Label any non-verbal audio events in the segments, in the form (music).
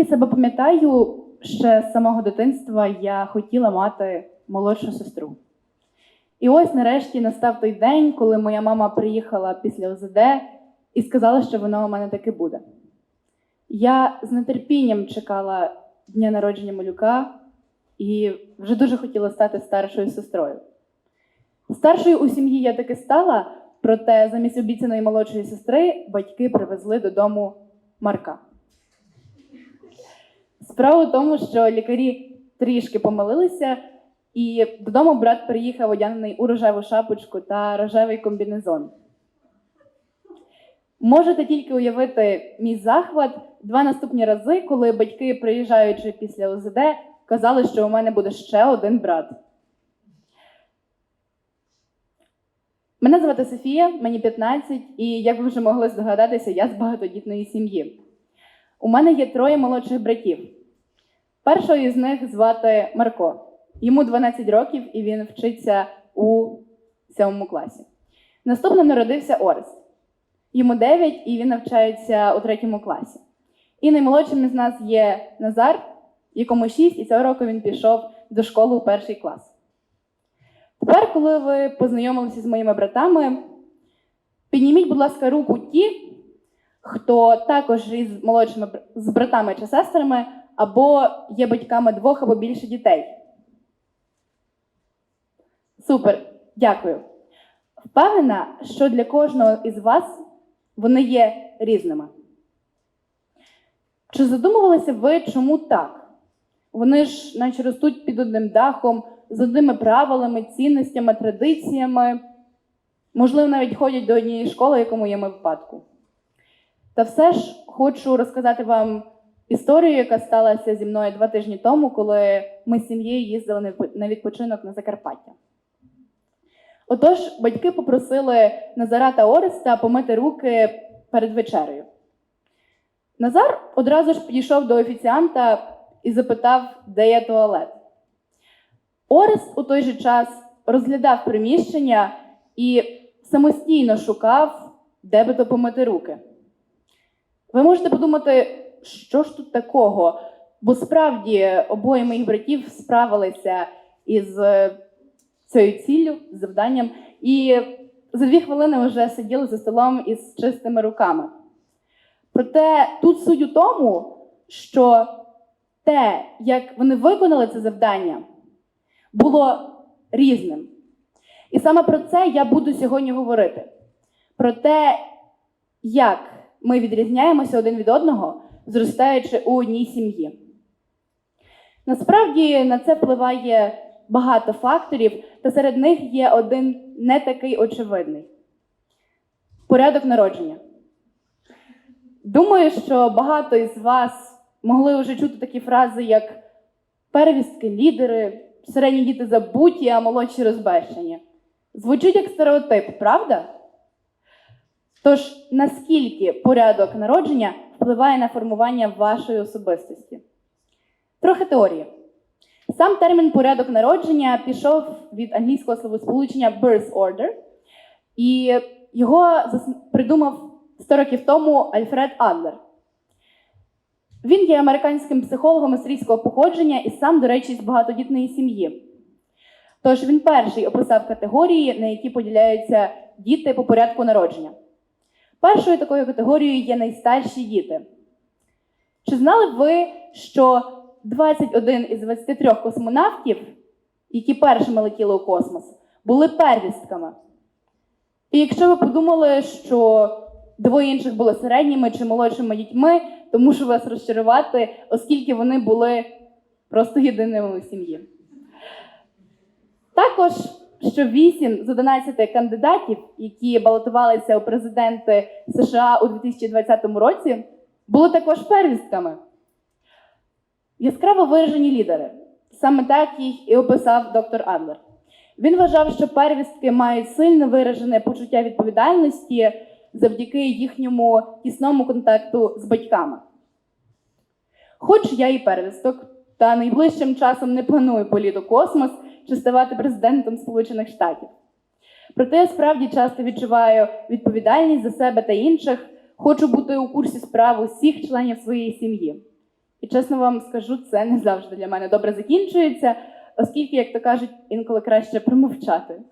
Скільки себе пам'ятаю, ще з самого дитинства я хотіла мати молодшу сестру. І ось нарешті настав той день, коли моя мама приїхала після ОЗД і сказала, що воно у мене таки буде. Я з нетерпінням чекала дня народження малюка і вже дуже хотіла стати старшою сестрою. Старшою у сім'ї я таки стала, проте замість обіцяної молодшої сестри батьки привезли додому Марка. Справа в тому, що лікарі трішки помилилися, і додому брат приїхав одягнений у рожеву шапочку та рожевий комбінезон. Можете тільки уявити мій захват два наступні рази, коли батьки, приїжджаючи після ОЗД, казали, що у мене буде ще один брат. Мене звати Софія, мені 15, і як ви вже могли здогадатися, я з багатодітної сім'ї. У мене є троє молодших братів. Першого із них звати Марко. Йому 12 років і він вчиться у сьомому класі. Наступним народився Орест. Йому 9 і він навчається у третьому класі. І наймолодшим із нас є Назар, якому 6, і цього року він пішов до школи у перший клас. Тепер, коли ви познайомилися з моїми братами, підніміть, будь ласка, руку ті, хто також із молодшими з братами чи сестрами, або є батьками двох або більше дітей. Супер, дякую. Впевнена, що для кожного із вас вони є різними. Чи задумувалися ви, чому так? Вони ж наче ростуть під одним дахом, з одними правилами, цінностями, традиціями, можливо, навіть ходять до однієї школи, як у моєму випадку. Та все ж хочу розказати вам історію, яка сталася зі мною два тижні тому, коли ми з сім'єю їздили на відпочинок на Закарпаття. Отож, батьки попросили Назара та Ореста помити руки перед вечерею. Назар одразу ж підійшов до офіціанта і запитав, де є туалет. Орест у той же час розглядав приміщення і самостійно шукав, де би то помити руки. Ви можете подумати, що ж тут такого? Бо справді обоє моїх братів справилися із е, цією ціллю, завданням, і за дві хвилини вже сиділи за столом із чистими руками. Проте тут суть у тому, що те, як вони виконали це завдання, було різним. І саме про це я буду сьогодні говорити: про те, як ми відрізняємося один від одного, зростаючи у одній сім'ї. Насправді на це впливає багато факторів, та серед них є один не такий очевидний порядок народження. Думаю, що багато із вас могли вже чути такі фрази, як первістки лідери, середні діти забуті, а молодші розбещені. Звучить як стереотип, правда? Тож, наскільки порядок народження впливає на формування вашої особистості? Трохи теорії. Сам термін порядок народження пішов від англійського словосполучення birth order, і його придумав 100 років тому Альфред Адлер. Він є американським психологом австрійського походження і сам, до речі, з багатодітної сім'ї. Тож він перший описав категорії, на які поділяються діти по порядку народження. Першою такою категорією є найстарші діти. Чи знали ви, що 21 із 23 космонавтів, які першими летіли у космос, були первістками? І якщо ви подумали, що двоє інших були середніми чи молодшими дітьми, то мушу вас розчарувати, оскільки вони були просто єдиними у сім'ї. Також, що 8 з 11 кандидатів, які балотувалися у президенти США у 2020 році, були також первістками. Яскраво виражені лідери. Саме так їх і описав доктор Адлер. Він вважав, що первістки мають сильно виражене почуття відповідальності завдяки їхньому тісному контакту з батьками. Хоч я і первісток, та найближчим часом не планую політ у космос чи ставати президентом Сполучених Штатів. Проте я справді часто відчуваю відповідальність за себе та інших, хочу бути у курсі справ усіх членів своєї сім'ї. І чесно вам скажу, це не завжди для мене добре закінчується, оскільки, як то кажуть, інколи краще промовчати.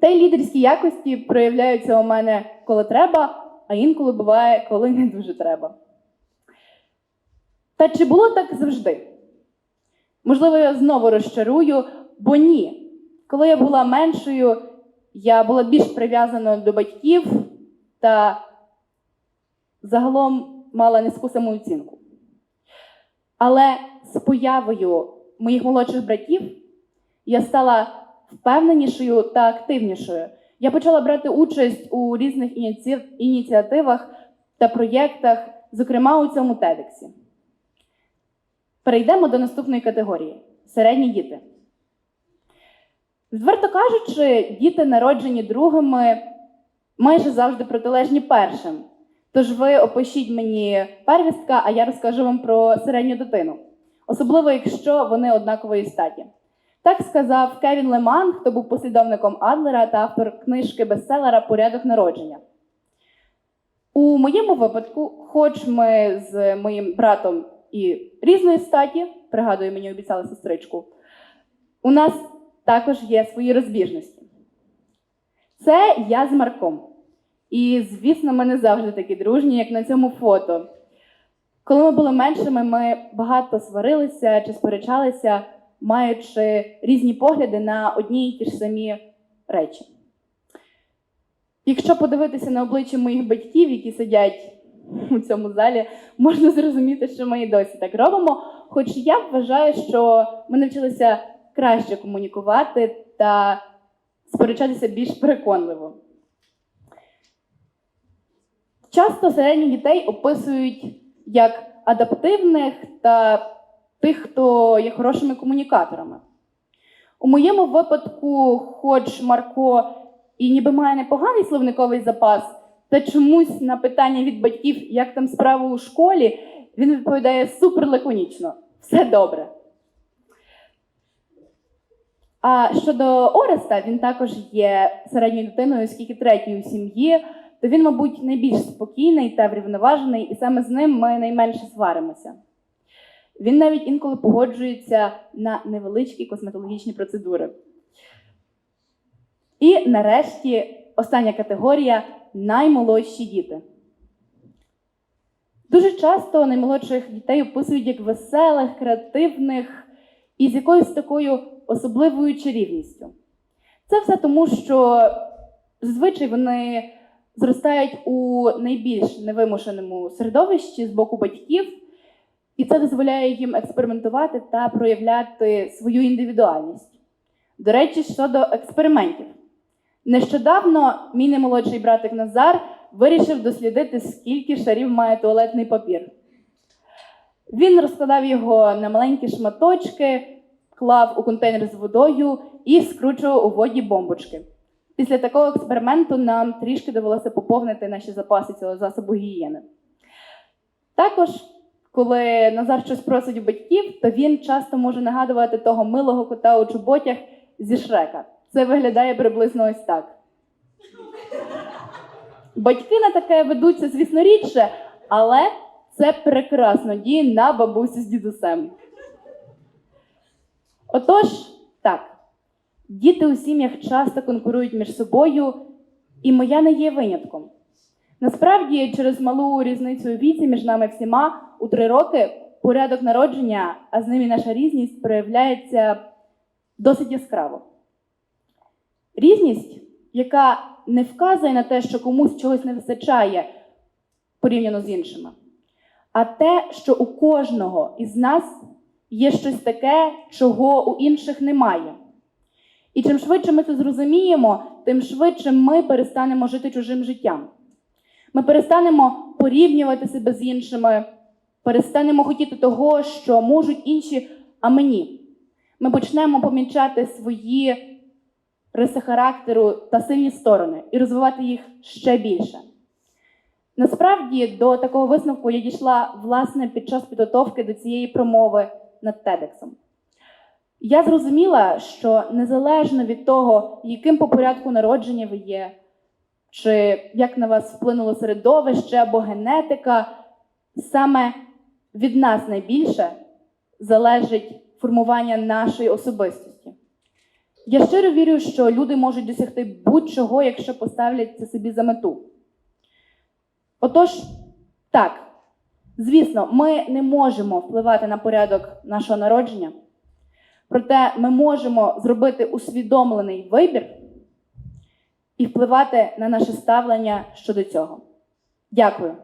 Та й лідерські якості проявляються у мене коли треба, а інколи буває, коли не дуже треба. Та чи було так завжди? Можливо, я знову розчарую, бо ні. Коли я була меншою, я була більш прив'язана до батьків та загалом мала низьку самооцінку. Але з появою моїх молодших братів я стала впевненішою та активнішою. Я почала брати участь у різних ініці- ініціативах та проєктах, зокрема у цьому TEDx. Перейдемо до наступної категорії середні діти. Відверто кажучи, діти, народжені другими, майже завжди протилежні першим. Тож ви опишіть мені первістка, а я розкажу вам про середню дитину, особливо якщо вони однакової статі. Так сказав Кевін Леман, хто був послідовником Адлера та автор книжки бестселера Порядок народження. У моєму випадку, хоч ми з моїм братом і різної статі, пригадую, мені обіцяли сестричку, у нас також є свої розбіжності. Це я з Марком. І, звісно, ми не завжди такі дружні, як на цьому фото. Коли ми були меншими, ми багато сварилися чи сперечалися, маючи різні погляди на одні й ті ж самі речі. Якщо подивитися на обличчя моїх батьків, які сидять (laughs) у цьому залі, можна зрозуміти, що ми і досі так робимо. Хоч я вважаю, що ми навчилися краще комунікувати та сперечатися більш переконливо. Часто середніх дітей описують як адаптивних та тих, хто є хорошими комунікаторами. У моєму випадку, хоч Марко і ніби має непоганий словниковий запас, та чомусь на питання від батьків, як там справа у школі, він відповідає супер лаконічно: все добре. А щодо Ореста, він також є середньою дитиною, оскільки третій у сім'ї, то він, мабуть, найбільш спокійний та врівноважений, і саме з ним ми найменше сваримося. Він навіть інколи погоджується на невеличкі косметологічні процедури. І нарешті остання категорія наймолодші діти. Дуже часто наймолодших дітей описують як веселих, креативних і з якоюсь такою особливою чарівністю. Це все тому, що зазвичай вони зростають у найбільш невимушеному середовищі з боку батьків, і це дозволяє їм експериментувати та проявляти свою індивідуальність. До речі, щодо експериментів. Нещодавно мій немолодший братик Назар вирішив дослідити, скільки шарів має туалетний папір. Він розкладав його на маленькі шматочки, клав у контейнер з водою і скручував у воді бомбочки. Після такого експерименту нам трішки довелося поповнити наші запаси цього засобу гігієни. Також, коли Назар щось просить у батьків, то він часто може нагадувати того милого кота у чоботях зі шрека. Це виглядає приблизно ось так. Батьки на таке ведуться, звісно, рідше, але це прекрасно діє на бабусю з дідусем. Отож, так, діти у сім'ях часто конкурують між собою, і моя не є винятком. Насправді, через малу різницю у віці між нами всіма у три роки порядок народження, а з ним і наша різність проявляється досить яскраво. Різність, яка не вказує на те, що комусь чогось не вистачає порівняно з іншими, а те, що у кожного із нас є щось таке, чого у інших немає. І чим швидше ми це зрозуміємо, тим швидше ми перестанемо жити чужим життям. Ми перестанемо порівнювати себе з іншими, перестанемо хотіти того, що можуть інші, а мені. Ми почнемо помічати свої риси характеру та сильні сторони і розвивати їх ще більше. Насправді до такого висновку я дійшла власне під час підготовки до цієї промови над TEDx. Я зрозуміла, що незалежно від того, яким по порядку народження ви є, чи як на вас вплинуло середовище або генетика, саме від нас найбільше залежить формування нашої особистості. Я щиро вірю, що люди можуть досягти будь-чого, якщо поставлять це собі за мету. Отож, так, звісно, ми не можемо впливати на порядок нашого народження, проте ми можемо зробити усвідомлений вибір і впливати на наше ставлення щодо цього. Дякую.